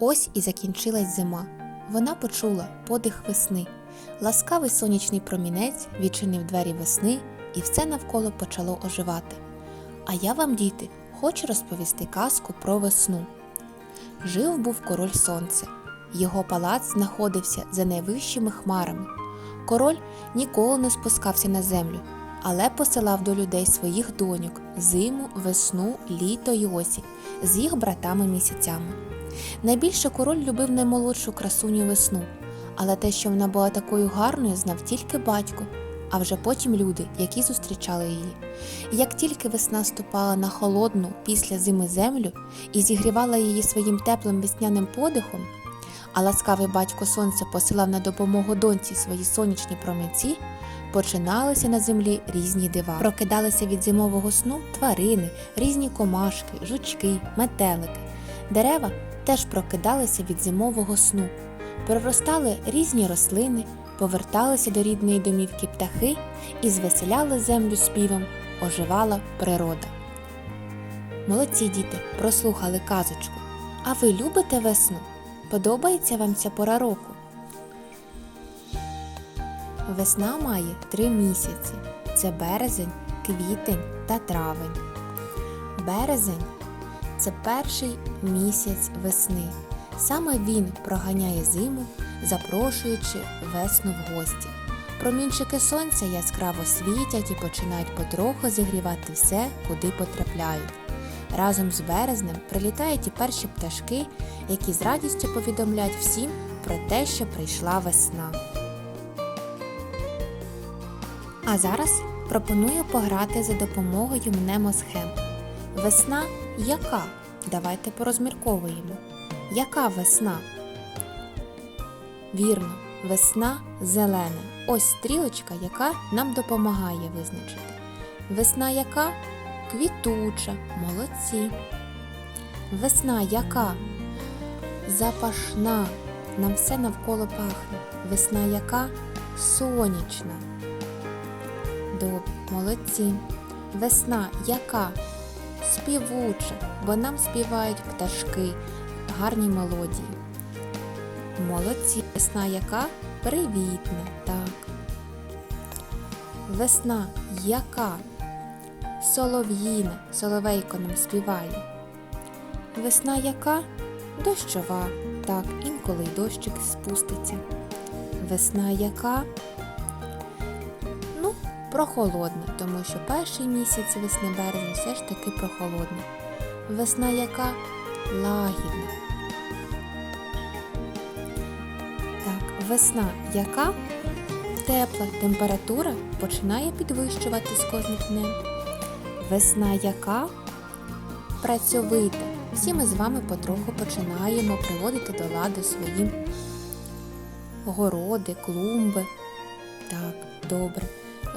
Ось і закінчилась зима. Вона почула подих весни. Ласкавий сонячний промінець відчинив двері весни, і все навколо почало оживати. А я вам, діти, хочу розповісти казку про весну. Жив був король сонце. Його палац знаходився за найвищими хмарами. Король ніколи не спускався на землю, але посилав до людей своїх доньок зиму, весну, літо й осінь з їх братами місяцями. Найбільше король любив наймолодшу красуню весну, але те, що вона була такою гарною, знав тільки батько, а вже потім люди, які зустрічали її. Як тільки весна ступала на холодну після зими землю і зігрівала її своїм теплим весняним подихом, а ласкавий батько сонце посилав на допомогу доньці свої сонячні промінці, починалися на землі різні дива. Прокидалися від зимового сну тварини, різні комашки, жучки, метелики. Дерева теж прокидалися від зимового сну, проростали різні рослини, поверталися до рідної домівки птахи і звеселяли землю співом, оживала природа. Молодці діти, прослухали казочку. А ви любите весну? Подобається вам ця пора року? Весна має три місяці: це березень, квітень та травень. Березень це перший місяць весни. Саме він проганяє зиму, запрошуючи весну в гості. Промінчики сонця яскраво світять і починають потроху зігрівати все, куди потрапляють. Разом з березнем прилітають і перші пташки, які з радістю повідомляють всім про те, що прийшла весна. А зараз пропоную пограти за допомогою мнемосхем. Весна яка? Давайте порозмірковуємо. Яка весна? Вірно, весна зелена. Ось стрілочка, яка нам допомагає визначити. Весна яка? Квітуча, молодці. Весна яка? Запашна. Нам все навколо пахне. Весна яка? Сонячна. Добре, молодці. Весна яка? Співуча, бо нам співають пташки, гарні мелодії. Молодці. Весна яка? Привітна, так. Весна яка? Солов'їна, соловейко нам співає. Весна яка? Дощова, так, інколи й дощик спуститься. Весна яка? Ну, прохолодна, тому що перший місяць весни березень все ж таки прохолодний. Весна яка? Лагідна. Так, весна яка? Тепла температура починає підвищувати з кожним днем. Весна яка? Працьовита. Всі ми з вами потроху починаємо приводити до ладу свої городи, клумби. Так, добре.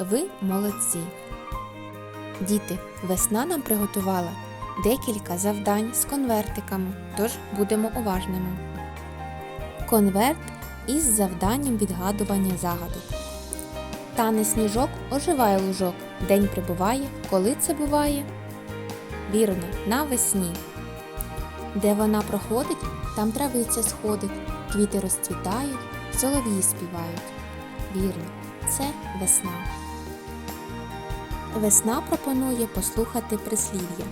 Ви молодці. Діти, весна нам приготувала декілька завдань з конвертиками, тож будемо уважними. Конверт із завданням відгадування загадок. Тане сніжок, оживає лужок. День прибуває, коли це буває? Вірно, навесні. Де вона проходить, там травиця сходить, квіти розцвітають, солов'ї співають. Вірно, це весна. Весна пропонує послухати прислів'я.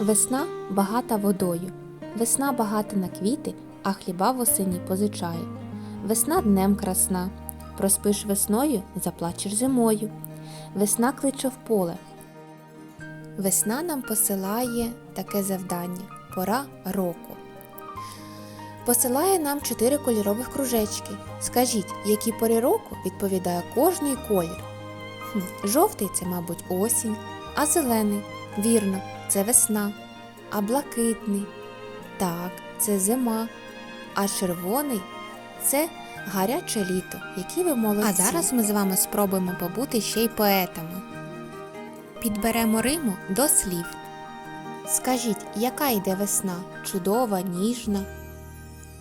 Весна багата водою. Весна багата на квіти, а хліба восені позичає. Весна днем красна. Проспиш весною, заплачеш зимою. Весна кличе в поле. Весна нам посилає таке завдання пора року. Посилає нам чотири кольорових кружечки. Скажіть, які пори року відповідає кожний колір? Хм, жовтий це, мабуть, осінь, а зелений вірно, це весна, а блакитний так, це зима, а червоний це гаряче літо, які ви молодці. А зараз ми з вами спробуємо побути ще й поетами. Підберемо Риму до слів. Скажіть, яка йде весна? Чудова, ніжна,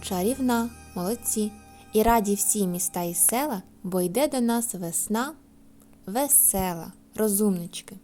чарівна, молодці. І раді всі міста і села, бо йде до нас весна весела, розумнички.